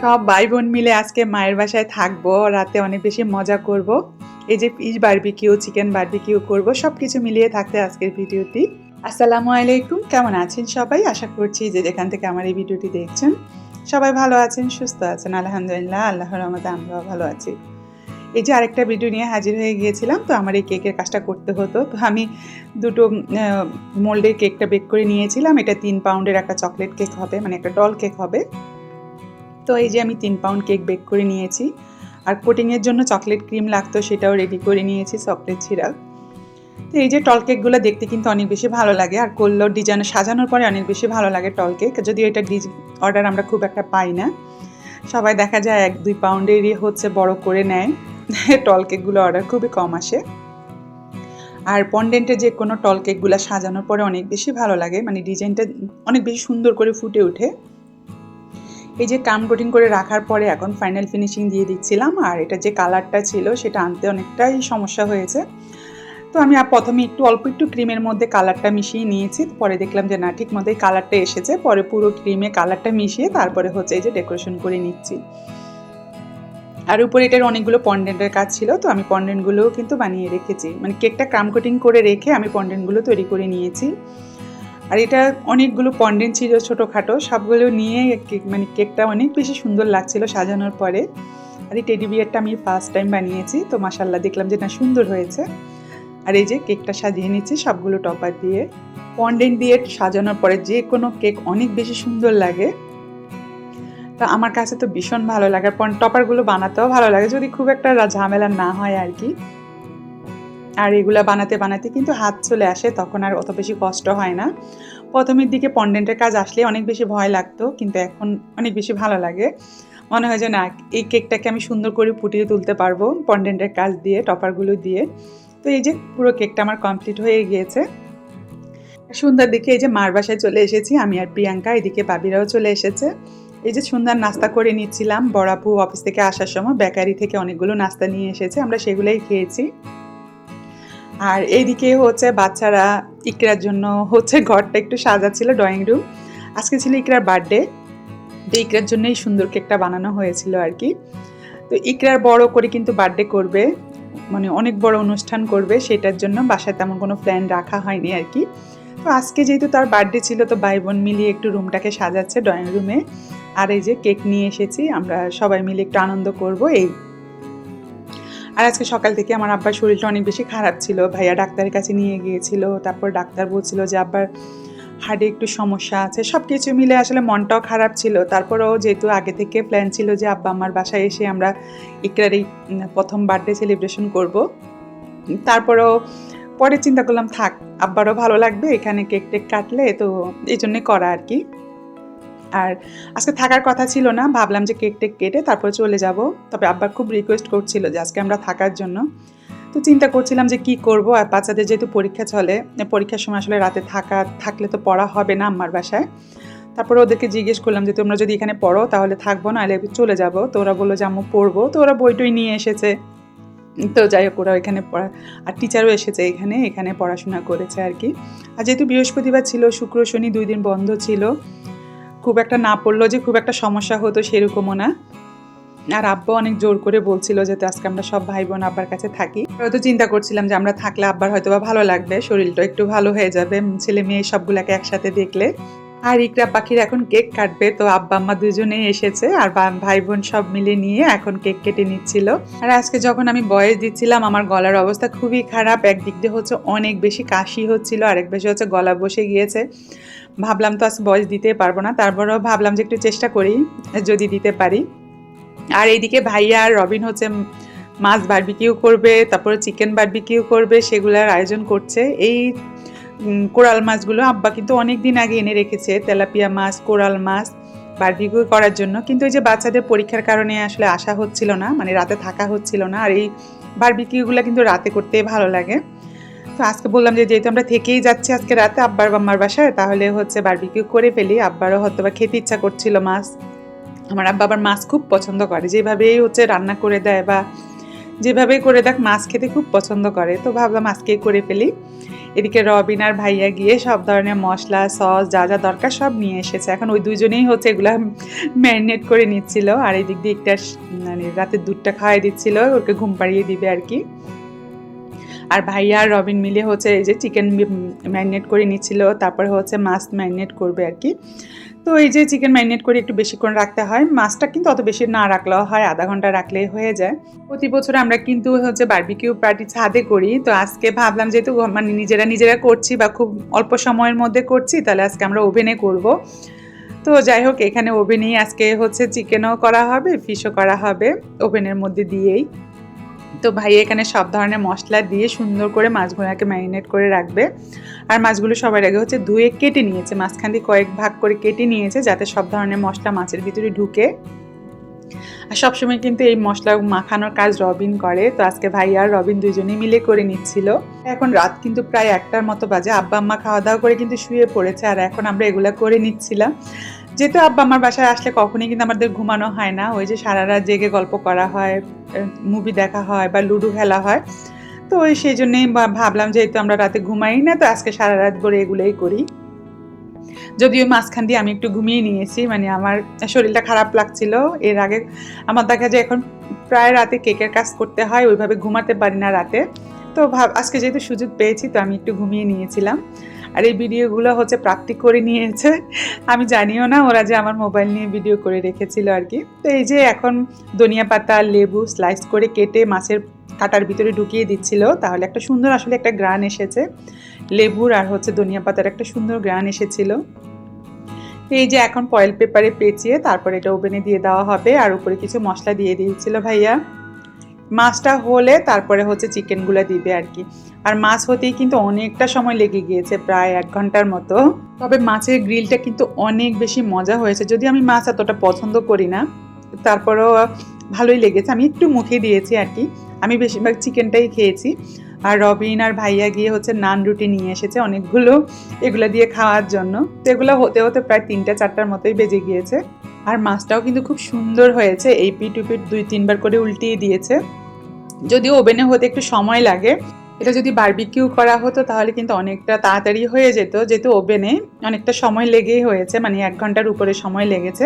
সব ভাই বোন মিলে আজকে মায়ের বাসায় থাকব, রাতে অনেক বেশি মজা করব। এই যে ফিশ বারবিকিউ চিকেন বারবিকিউ করব সব কিছু মিলিয়ে থাকতে আজকের ভিডিওটি। আসসালামু আলাইকুম, কেমন আছেন সবাই? আশা করছি যে যেখান থেকে আমার এই ভিডিওটি দেখছেন, সবাই ভালো আছেন, সুস্থ আছেন। আলহামদুলিল্লাহ, আল্লাহর রহমতে আমরাও ভালো আছি। এই যে আরেকটা ভিডিও নিয়ে হাজির হয়ে গিয়েছিলাম, তো আমার এই কেকের কাজটা করতে হতো। তো আমি দুটো মোল্ডের কেকটা বেক করে নিয়েছিলাম। এটা তিন পাউন্ডের একটা চকলেট কেক হবে মানে একটা ডল কেক হবে। তো এই যে আমি তিন পাউন্ড কেক বেক করে নিয়েছি। আর কোটিংয়ের জন্য চকলেট ক্রিম লাগতো, সেটাও রেডি করে নিয়েছি চকলেট সিরাপ তো এই যে টল কেকগুলো দেখতে কিন্তু অনেক বেশি ভালো লাগে। আর করলেও ডিজাইন সাজানোর পরে অনেক বেশি ভালো লাগে টল কেক যদিও এটা ডিজ অর্ডার আমরা খুব একটা পাই না। সবাই দেখা যায় এক দুই পাউন্ডেরই হচ্ছে বড় করে নেয়। টল কেকগুলো অর্ডার খুবই কম আসে। আর পন্ডেন্টে যে কোনো টল কেকগুলো সাজানোর পরে অনেক বেশি ভালো লাগে। মানে ডিজাইনটা অনেক বেশি সুন্দর করে ফুটে ওঠে। এই যে কাম কোটিং করে রাখার পরে এখন ফাইনাল ফিনিশিং দিয়ে দিচ্ছিলাম, আর এটা যে কালারটা ছিল সেটা আনতে অনেকটাই সমস্যা হয়েছে। তো আমি প্রথমে একটু অল্প একটু ক্রিমের মধ্যে কালারটা মিশিয়ে নিয়েছি পরে দেখলাম যে না, ঠিক মতোই কালারটা এসেছে, পরে পুরো ক্রিমে কালারটা মিশিয়ে তারপরে হচ্ছে এই যে ডেকোরেশন করে নিচ্ছি। আর উপরে এটার অনেকগুলো পন্ডেন্টের কাজ ছিল, তো আমি পন্ডেন্টগুলোও কিন্তু বানিয়ে রেখেছি। মানে কেকটা ক্রাম কোটিং করে রেখে আমি পন্ডেন্টগুলো তৈরি করে নিয়েছি। আর এটা অনেকগুলো পন্ডেন্ট ছিল ছোটোখাটো, সবগুলো নিয়ে মানে কেকটা অনেক বেশি সুন্দর লাগছিল সাজানোর পরে। আর এই টেডি বিয়ারটা আমি ফার্স্ট টাইম বানিয়েছি, তো মাসাল্লাহ দেখলাম যে না সুন্দর হয়েছে। আর এই যে কেকটা সাজিয়ে নিচ্ছি সবগুলো টপার দিয়ে। পন্ডেন্ট দিয়ে সাজানোর পরে যে কোনো কেক অনেক বেশি সুন্দর লাগে। তা আমার কাছে তো ভীষণ ভালো লাগে, আর টপারগুলো বানাতেও ভালো লাগে, যদি খুব একটা ঝামেলা না হয় আর কি। আর এগুলো বানাতে বানাতে কিন্তু হাত চলে আসে, তখন আর অত বেশি কষ্ট হয় না। প্রথমের দিকে পন্ডেন্টের কাজ আসলে অনেক বেশি ভয় লাগতো, কিন্তু এখন অনেক বেশি ভালো লাগে। মনে হয় যে না, এই কেকটাকে আমি সুন্দর করে ফুটিয়ে তুলতে পারব পন্ডেন্টের কাজ দিয়ে, টপারগুলো দিয়ে। তো এই যে পুরো কেকটা আমার কমপ্লিট হয়ে গিয়েছে। সন্ধ্যার দিকে এই যে মার বাসায় চলে এসেছি, আমি আর প্রিয়াঙ্কা, এদিকে বাবিরাও চলে এসেছে। এই যে সুন্দর নাস্তা করে নিচ্ছিলাম বড়াপু অফিস থেকে আসার সময়, বেকারি থেকে অনেকগুলো নাস্তা নিয়ে এসেছে, আমরা সেগুলোই খেয়েছি। আর এইদিকে হচ্ছে বাচ্চারা ইকরার জন্য হচ্ছে ঘরটা একটু সাজাচ্ছিল ড্রয়িং রুম আজকে ছিল ইকরার বার্থডে তো ইকরার জন্যই সুন্দর কেকটা বানানো হয়েছিল আর কি। তো ইকরার বড় করে কিন্তু বার্থডে করবে মানে অনেক বড় অনুষ্ঠান করবে, সেটার জন্য বাসায় তেমন কোনো প্ল্যান রাখা হয়নি আর কি। তো আজকে যেহেতু তার বার্থডে ছিল, তো ভাই বোন মিলিয়ে একটু রুমটাকে সাজাচ্ছে ড্রয়িং রুমে আর এই যে কেক নিয়ে এসেছি, আমরা সবাই মিলে একটু আনন্দ করব, এই আর আজকে সকাল থেকে আমার আব্বার শরীরটা অনেক বেশি খারাপ ছিল। ভাইয়া ডাক্তারের কাছে নিয়ে গিয়েছিল, তারপর ডাক্তার বলছিল যে, আব্বার হার্টে একটু সমস্যা আছে। সব কিছু মিলে আসলে মনটাও খারাপ ছিল। তারপরেও যেহেতু আগে থেকে প্ল্যান ছিল যে, আব্বা, আমার বাসায় এসে আমরা ইকরার এই প্রথম বার্থডে সেলিব্রেশন করব। তারপরেও পরে চিন্তা করলাম, থাক, আব্বারও ভালো লাগবে, এখানে কেক টেক কাটলে। তো এই জন্যে করা আর কি। আর আজকে থাকার কথা ছিল না, ভাবলাম যে কেক টেক কেটে তারপর চলে যাব। তবে আব্বার খুব রিকোয়েস্ট করছিল যে আজকে আমরা থাকার জন্য। তো চিন্তা করছিলাম যে কি করব আর বাচ্চাদের যেহেতু পরীক্ষা চলে, পরীক্ষার সময় আসলে রাতে থাকা, থাকলে তো পড়া হবে না আমার বাসায়। তারপরে ওদেরকে জিজ্ঞেস করলাম যে, তোমরা যদি এখানে পড়ো তাহলে থাকব না এলে চলে যাব। তো ওরা বলল যে আমি পড়ব। তো ওরা বইটই নিয়ে এসেছে। তো যাই হোক, ওরা এখানে পড়া, আর টিচারও এসেছে এখানে এখানে পড়াশোনা করেছে আর কি। আর যেহেতু বৃহস্পতিবার ছিল, শুক্র, শনি দুই দিন বন্ধ ছিল খুব একটা না পড়ল যে খুব একটা সমস্যা হতো সেরকমও না। আর আব্বা অনেক জোর করে বলছিল যে আজকে আমরা সব ভাই বোন আব্বার কাছে থাকি। হয়তো চিন্তা করছিলাম যে, আমরা থাকলে আব্বার হয়তো বা ভালো লাগবে, শরীরটা একটু ভালো হয়ে যাবে, ছেলে মেয়ে সবগুলাকে একসাথে দেখলে। আর ইকরা পাখির এখন কেক কাটবে, তো আব্বা আম্মা দুজনেই এসেছে আর ভাই বোন সব মিলে নিয়ে এখন কেক কেটে নিচ্ছিল। আর আজকে যখন আমি বয়স দিচ্ছিলাম, আমার গলার অবস্থা খুবই খারাপ। একদিক দিয়ে হচ্ছে অনেক বেশি কাশি হচ্ছিল, আরেক বেশি হচ্ছে গলা বসে গিয়েছে। ভাবলাম তো আজ বয়স দিতে পারব না, তারপরেও ভাবলাম যে একটু চেষ্টা করি, যদি দিতে পারি। আর এইদিকে ভাইয়া আর রবিন হচ্ছে মাছ বারবিকিউ করবে, তারপরে চিকেন বারবিকিউ করবে, সেগুলোর আয়োজন করছে। এই কোরাল মাছগুলো আব্বা কিন্তু অনেক দিন আগে এনে রেখেছে, তেলাপিয়া মাছ, কোরাল মাছ বারবিকিউ করার জন্য। কিন্তু এই যে বাচ্চাদের পরীক্ষার কারণে আসলে আসা হচ্ছিল না মানে রাতে থাকা হচ্ছিল না, আর এই বারবিকিউগুলো কিন্তু রাতে করতে ভালো লাগে। তো আজকে বললাম যে, যেহেতু আমরা থেকেই যাচ্ছি আজকে রাতে আব্বার বাম্মার বাসায়, তাহলে হচ্ছে বারবিকিউ করে ফেলি। আব্বারও হয়তো বা খেতে ইচ্ছা করছিল মাছ। আমার আব্বা আবার মাছ খুব পছন্দ করে। যেভাবেই হচ্ছে রান্না করে দেয় বা যেভাবে করে দেখ, মাছ খেতে খুব পছন্দ করে। তো ভাবলাম আজকেই করে ফেলি। এদিকে রবিন আর ভাইয়া গিয়ে সব ধরনের মশলা, সস, যা যা দরকার সব নিয়ে এসেছে। এখন ওই দুজনেই হচ্ছে এগুলো ম্যারিনেট করে নিচ্ছিল। আর এই দিক দিয়ে একটা মানে রাতের দুধটা খাওয়াই দিচ্ছিল। ওকে ঘুম পাড়িয়ে দিবে আর কি। আর ভাইয়া আর রবিন মিলে হচ্ছে এই যে চিকেন ম্যারিনেট করে নিচ্ছিল, তারপরে হচ্ছে মাছ ম্যারিনেট করবে আর কি। তো এই যে চিকেন ম্যারিনেট করে একটু বেশিক্ষণ রাখতে হয়, মাছটা কিন্তু অত বেশি না রাখলেও হয়, আধা ঘণ্টা রাখলেই হয়ে যায়। প্রতি বছর আমরা কিন্তু হচ্ছে বার্বিকিউ পার্টি ছাদে করি, তো আজকে ভাবলাম যেহেতু মানে নিজেরা নিজেরা করছি বা খুব অল্প সময়ের মধ্যে করছি, তাহলে আজকে আমরা ওভেনে করব। তো যাই হোক, এখানে ওভেনেই আজকে হচ্ছে চিকেনও করা হবে ফিশও করা হবে ওভেনের মধ্যে দিয়েই। তো ভাই এখানে সব ধরনের মশলা দিয়ে সুন্দর করে মাছগুলোকে ম্যারিনেট করে রাখবে। আর মাছগুলো সবার আগে হচ্ছে ধুয়ে কেটে নিয়েছে, মাঝখান দিয়ে কয়েক ভাগ করে কেটে নিয়েছে যাতে সব ধরনের মশলা মাছের ভিতরে ঢুকে। আর সবসময় কিন্তু এই মশলা মাখানোর কাজ রবিন করে, তো আজকে ভাই আর রবিন দুজনেই মিলে করে নিচ্ছিল। এখন রাত কিন্তু প্রায় একটার মতো বাজে, আব্বা, আম্মা খাওয়া দাওয়া করে কিন্তু শুয়ে পড়েছে, আর এখন আমরা এগুলা করে নিচ্ছিলাম। যেহেতু আব্বা আমার বাসায় আসলে কখনই কিন্তু আমাদের ঘুমানো হয় না, ওই যে সারা রাত জেগে গল্প করা হয় মুভি দেখা হয় বা লুডো খেলা হয়। তো ওই সেই জন্যেই ভাবলাম যেহেতু আমরা রাতে ঘুমাই না, তো আজকে সারা রাত করে এগুলোই করি। যদিও মাঝখান দিয়ে আমি একটু ঘুমিয়ে নিয়েছি মানে আমার শরীরটা খারাপ লাগছিল। এর আগে আমার দেখা যায় এখন প্রায় রাতে কেকের কাজ করতে হয়, ওইভাবে ঘুমাতে পারি না রাতে। তো ভাব, আজকে যেহেতু সুযোগ পেয়েছি, তো আমি একটু ঘুমিয়ে নিয়েছিলাম। আর এই ভিডিওগুলো হচ্ছে প্রাপ্তি করে নিয়েছে। আমি জানিও না ওরা যে আমার মোবাইল নিয়ে ভিডিও করে রেখেছিল আর কি। তো এই যে এখন ধনিয়া পাতা, লেবু স্লাইস করে কেটে মাছের কাটার ভিতরে ঢুকিয়ে দিচ্ছিল, তাহলে একটা সুন্দর আসলে একটা গ্রান এসেছে। লেবুর আর হচ্ছে ধনিয়া পাতার একটা সুন্দর গ্রান এসেছিল। এই যে এখন ফয়েল পেপারে পেঁচিয়ে তারপর এটা ওভেনে দিয়ে দেওয়া হবে, আর উপরে কিছু মশলা দিয়ে দিয়েছিল ভাইয়া। মাছটা হলে তারপরে হচ্ছে চিকেনগুলো দিবে আর কি। আর মাছ হতেই কিন্তু অনেকটা সময় লেগে গিয়েছে, প্রায় এক ঘণ্টার মতো। তবে মাছের গ্রিলটা কিন্তু অনেক বেশি মজা হয়েছে। যদি আমি মাছ এতটা পছন্দ করি না, তারপরেও ভালোই লেগেছে। আমি একটু মুখে দিয়েছি আর কি। আমি বেশিরভাগ চিকেনটাই খেয়েছি। আর রবিন আর ভাইয়া গিয়ে হচ্ছে নান রুটি নিয়ে এসেছে অনেকগুলো, এগুলো দিয়ে খাওয়ার জন্য। তো এগুলো হতে হতে প্রায় তিনটা, চারটার মতোই বেজে গিয়েছে। আর মাছটাও কিন্তু খুব সুন্দর হয়েছে। এই পিট উপিট দুই তিনবার করে উল্টিয়ে দিয়েছে। যদিও ওভেনে হতে একটু সময় লাগে। এটা যদি বারবিকিউ করা হতো তাহলে কিন্তু অনেকটা তাড়াতাড়ি হয়ে যেত। যেহেতু ওভেনে অনেকটা সময় লেগেই হয়েছে মানে এক ঘণ্টার উপরে সময় লেগেছে।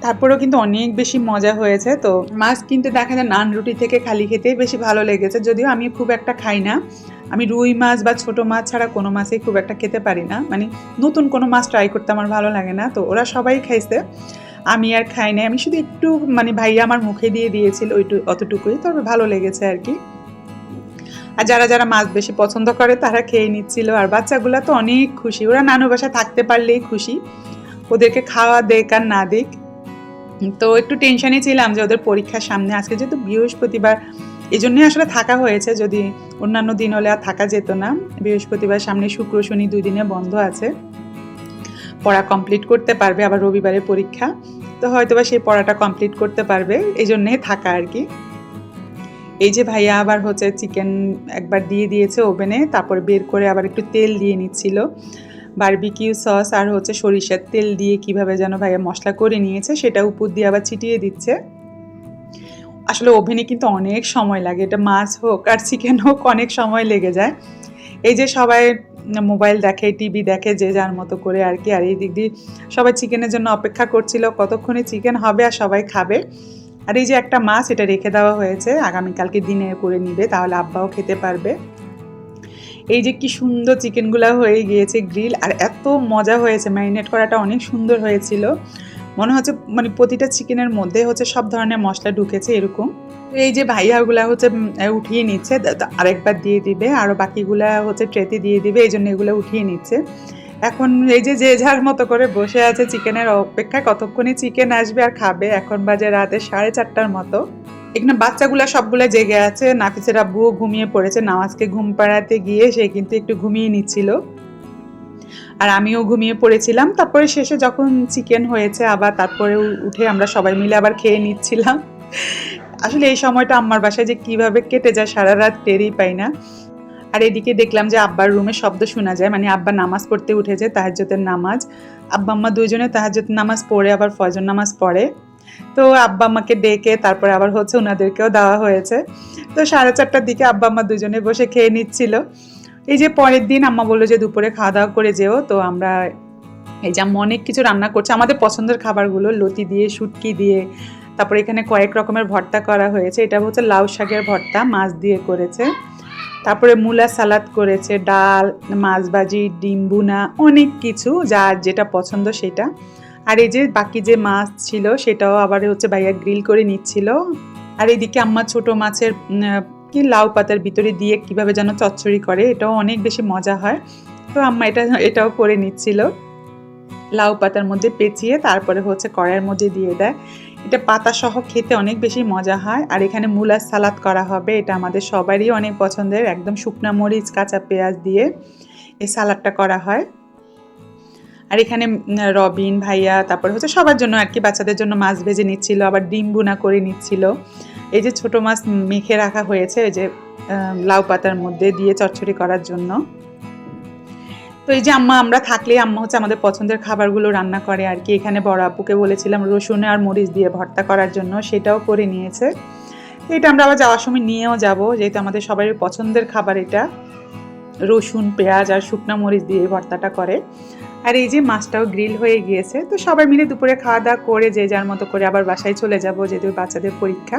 তারপরেও কিন্তু অনেক বেশি মজা হয়েছে। তো মাছ কিন্তু দেখা যায় নান রুটি থেকে খালি খেতেই বেশি ভালো লেগেছে। যদিও আমি খুব একটা খাই না। আমি রুই মাছ বা ছোট মাছ ছাড়া কোনো মাছেই খুব একটা খেতে পারি না। মানে নতুন কোনো মাছ ট্রাই করতে আমার ভালো লাগে না। তো ওরা সবাই খাইছে। আমি আর খাই নাই। আমি শুধু একটু মানে ভাইয়া আমার মুখে দিয়ে দিয়েছিল ওইটু, অতটুকুই। তবে ভালো লেগেছে আর কি। আর যারা যারা মাছ বেশি পছন্দ করে, তারা খেয়ে নিচ্ছিল। আর বাচ্চাগুলো তো অনেক খুশি। ওরা নানু বাসা থাকতে পারলেই খুশি। ওদেরকে খাওয়া দেখ আর না দেখ তো একটু টেনশনে ছিলাম যে ওদের পরীক্ষার সামনে। আজকে যেহেতু বৃহস্পতিবার এই জন্যই আসলে থাকা হয়েছে। যদি অন্যান্য দিন হলে আর থাকা যেত না। বৃহস্পতিবার সামনে শুক্র, শনি দুই দিনে বন্ধ আছে। পড়া কমপ্লিট করতে পারবে আবার রবিবারে পরীক্ষা। তো হয়তো বা সেই পড়াটা কমপ্লিট করতে পারবে এই জন্যে থাকা আর কি। এই যে ভাইয়া আবার হচ্ছে চিকেন একবার দিয়ে দিয়েছে ওভেনে তারপর বের করে আবার একটু তেল দিয়ে নিচ্ছিল। বারবিকিউ সস আর হচ্ছে সরিষার তেল দিয়ে কীভাবে যেন ভাইয়া মশলা করে নিয়েছে, সেটা উপর দিয়ে আবার ছিটিয়ে দিচ্ছে। আসলে ওভেনে কিন্তু অনেক সময় লাগে, এটা মাছ হোক আর চিকেন হোক, অনেক সময় লেগে যায়। এই যে সবাই মোবাইল দেখে, টিভি দেখে, যে যার মতো করে আর কি। আর এই দিক দিয়ে সবাই চিকেনের জন্য অপেক্ষা করছিল, কতক্ষণে চিকেন হবে আর সবাই খাবে। আর এই যে একটা মাছ, এটা রেখে দেওয়া হয়েছে। আগামীকালকে দিনে করে নিবে, তাহলে আব্বাও খেতে পারবে। এই যে কি সুন্দর চিকেনগুলো হয়ে গিয়েছে, গ্রিল। আর এত মজা হয়েছে, ম্যারিনেট করাটা অনেক সুন্দর হয়েছিল। মনে হচ্ছে মানে প্রতিটা চিকেনের মধ্যে হচ্ছে সব ধরনের মশলা ঢুকেছে এরকম। এই যে ভাইয়াগুলা হচ্ছে উঠিয়ে নিচ্ছে আরেকবার দিয়ে দিবে আরও বাকিগুলা হচ্ছে ট্রেতে দিয়ে দিবে এই জন্য এগুলো উঠিয়ে নিচ্ছে। এখন এই যে যে যার মতো করে বসে আছে চিকেনের অপেক্ষায় কতক্ষণে চিকেন আসবে আর খাবে? এখন বাজে রাতে সাড়ে চারটার মতো। এখানে বাচ্চাগুলা সবগুলা জেগে আছে, নাফিসের আব্বুও ঘুমিয়ে পড়েছে, নামাজকে ঘুম পাড়াতে গিয়ে সে কিন্তু একটু ঘুমিয়ে নিচ্ছিল। আর আমিও ঘুমিয়ে পড়েছিলাম। তারপরে শেষে যখন চিকেন হয়েছে আবার তারপরে উঠে আমরা সবাই মিলে আবার খেয়ে নিচ্ছিলাম। আসলে এই সময়টা আম্মার বাসায় যে কীভাবে কেটে যায় সারা রাত টেরই পাই না। আর এদিকে দেখলাম যে আব্বার রুমে শব্দ শোনা যায় মানে আব্বা নামাজ পড়তে উঠেছে তাহাজ্যতের নামাজ। আব্বা আম্মা দুজনে তাহাজ্যতের নামাজ পড়ে, আবার ফজর নামাজ পড়ে। তো আব্বা আম্মাকে ডেকে তারপরে আবার হচ্ছে ওনাদেরকেও দেওয়া হয়েছে। তো সাড়ে চারটার দিকে আব্বা আম্মা দুজনে বসে খেয়ে নিচ্ছিল। এই যে পরের দিন আম্মা বলল যে দুপুরে খাওয়া দাওয়া করে যেও, তো আমরা এই যে অনেক কিছু রান্না করছে। আমাদের পছন্দের খাবারগুলো, লতি দিয়ে, শুটকি দিয়ে, তারপরে এখানে কয়েক রকমের ভর্তা করা হয়েছে। এটা হচ্ছে লাউ শাকের ভর্তা, মাছ দিয়ে করেছে। তারপরে মূলা সালাদ করেছে, ডাল, মাছ ভাজি, ডিম বুনা অনেক কিছু যার যেটা পছন্দ সেটা। আর এই যে বাকি যে মাছ ছিল, সেটাও আবার হচ্ছে ভাইয়া গ্রিল করে নিচ্ছিল। আর এইদিকে আম্মা ছোট মাছের কি লাউ পাতার ভিতরে দিয়ে কীভাবে যেন চচ্চড়ি করে, এটাও অনেক বেশি মজা হয়। তো আম্মা এটা, এটাও করে নিচ্ছিল। লাউ পাতার মধ্যে পেঁচিয়ে তারপরে হচ্ছে কড়াইয়ের মধ্যে দিয়ে দেয়। এটা পাতা সহ খেতে অনেক বেশি মজা হয়। আর এখানে মূলার সালাদ করা হবে, এটা আমাদের সবারই অনেক পছন্দের, একদম শুকনা মরিচ, কাঁচা পেঁয়াজ দিয়ে এই সালাদটা করা হয়। আর এখানে রবিন ভাইয়া, তারপরে হচ্ছে সবার জন্য আর কি, বাচ্চাদের জন্য মাছ ভেজে নিচ্ছিল, আবার ডিম বুনা করে নিচ্ছিল। এই যে ছোট মাছ মেখে রাখা হয়েছে, এই যে লাউ পাতার মধ্যে দিয়ে চচ্চড়ি করার জন্য। তো এই যে আম্মা, আমরা থাকলে আম্মা হচ্ছে আমাদের পছন্দের খাবারগুলো রান্না করে আর কি। এখানে বড় আপুকে বলেছিলাম রসুন আর মরিচ দিয়ে ভর্তা করার জন্য, সেটাও করে নিয়েছে। এটা আমরা আবার যাওয়ার সময় নিয়েও যাব, যেহেতু আমাদের সবারই পছন্দের খাবার এটা। রসুন, পেঁয়াজ আর শুকনা মরিচ দিয়ে ভর্তাটা করে। আর এই যে মাছটাও গ্রিল হয়ে গিয়েছে, তো সবাই মিলে দুপুরে খাওয়া দাওয়া করে যে যার মতো করে আবার বাসায় চলে যাব, যেহেতু বাচ্চাদের পরীক্ষা।